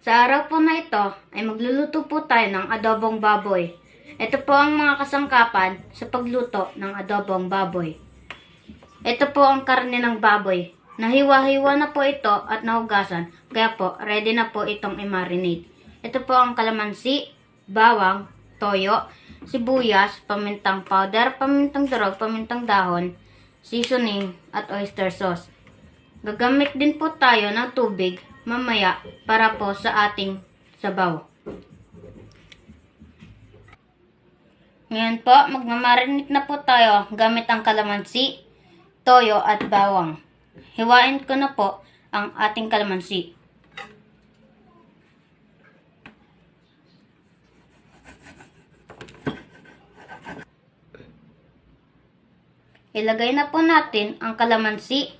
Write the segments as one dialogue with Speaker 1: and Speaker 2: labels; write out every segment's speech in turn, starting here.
Speaker 1: Sa araw po na ito ay magluluto po tayo ng adobong baboy. Ito po ang mga kasangkapan sa pagluto ng adobong baboy. Ito po ang karne ng baboy. Nahiwa-hiwa na po ito at nahugasan, kaya po ready na po itong i-marinate. Ito po ang kalamansi, bawang, toyo, sibuyas, pamintang powder, pamintang durog, pamintang dahon, seasoning, at oyster sauce. Gagamit din po tayo ng tubig mamaya para po sa ating sabaw. Ngayon po, magmamarinate na po tayo gamit ang kalamansi, toyo at bawang. Hiwain ko na po ang ating kalamansi. Ilagay na po natin ang kalamansi,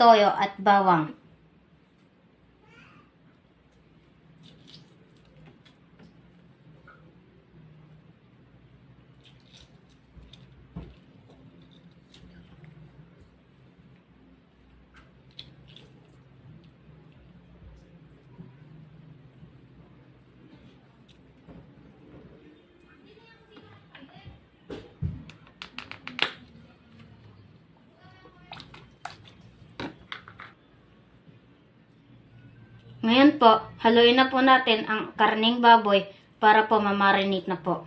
Speaker 1: toyo at bawang. Ngayon po, haluin na po natin ang karning baboy para po mamarinate na po.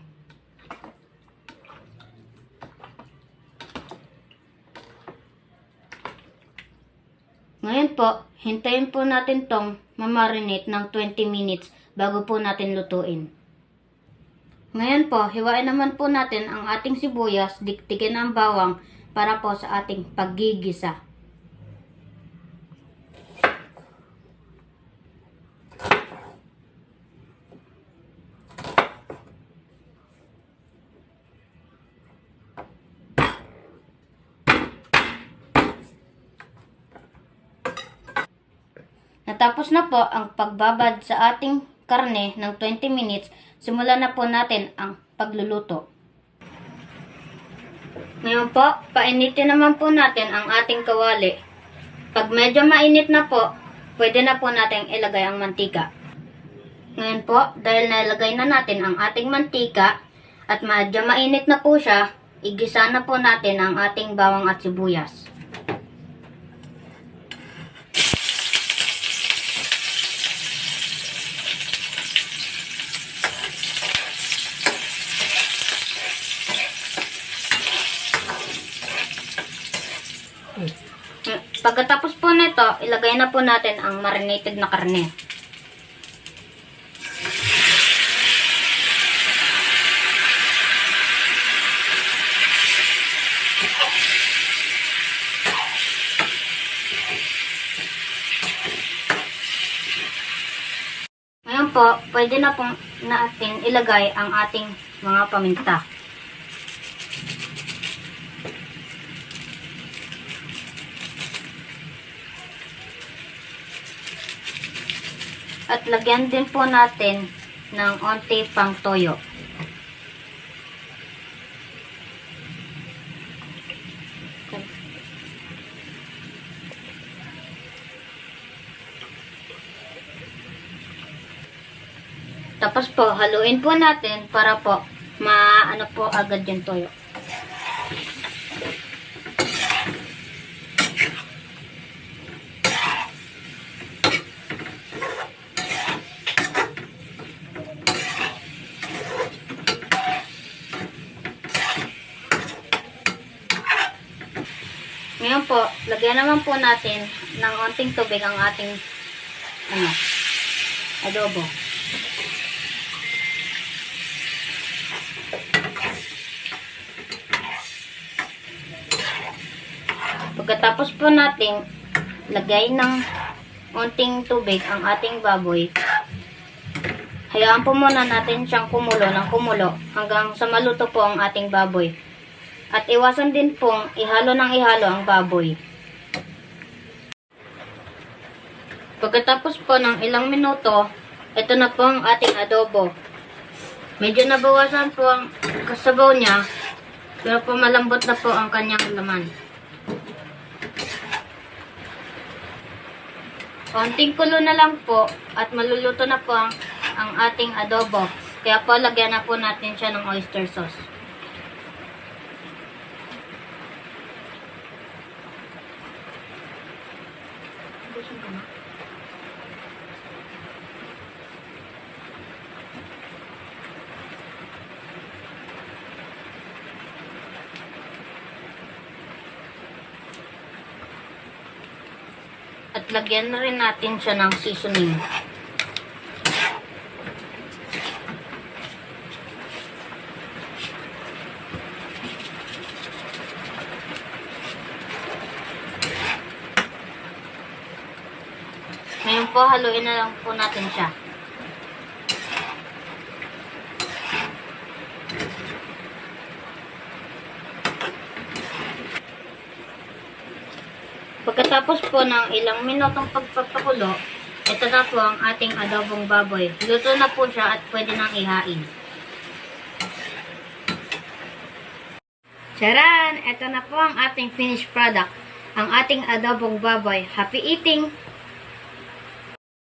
Speaker 1: Ngayon po, hintayin po natin tong mamarinate ng 20 minutes bago po natin lutuin. Ngayon po, hiwain naman po natin ang ating sibuyas, diktikin ang bawang para po sa ating paggigisa. Natapos na po ang pagbabad sa ating karne ng 20 minutes, simulan na po natin ang pagluluto. Ngayon po, painitin naman po natin ang ating kawali. Pag medyo mainit na po, pwede na po natin ilagay ang mantika. Ngayon po, dahil nalagay na natin ang ating mantika at medyo mainit na po siya, igisa na po natin ang ating bawang at sibuyas. Pagkatapos po nito, ilagay na po natin ang marinated na karne. Ngayon po, pwede na po natin ilagay ang ating mga paminta. At lagyan din po natin ng onti pang toyo. Tapos po, haluin po natin para po maano po agad yung toyo. Ngayon po, lagyan naman po natin ng onting tubig ang ating ano, adobo. Pagkatapos po natin lagay ng onting tubig ang ating baboy, hayaan po muna natin siyang kumulo ng kumulo hanggang sa maluto po ang ating baboy. At iwasan din pong ihalo ng ihalo ang baboy. Pagkatapos po ng ilang minuto, ito na po ang ating adobo. Medyo nabawasan po ang kasabaw niya, pero po malambot na po ang kanyang laman. Konting kulo na lang po at maluluto na po ang, ang ating adobo. Kaya po lagyan na po natin siya ng oyster sauce. At lagyan na rin natin siya ng seasoning. Ngayon po, haluin na lang po natin siya. Pagkatapos po ng ilang minutong pagpapakulo, ito na po ang ating adobong baboy. Luto na po siya at pwede nang ihain. Charan! Ito na po ang ating finished product. Ang ating adobong baboy. Happy eating!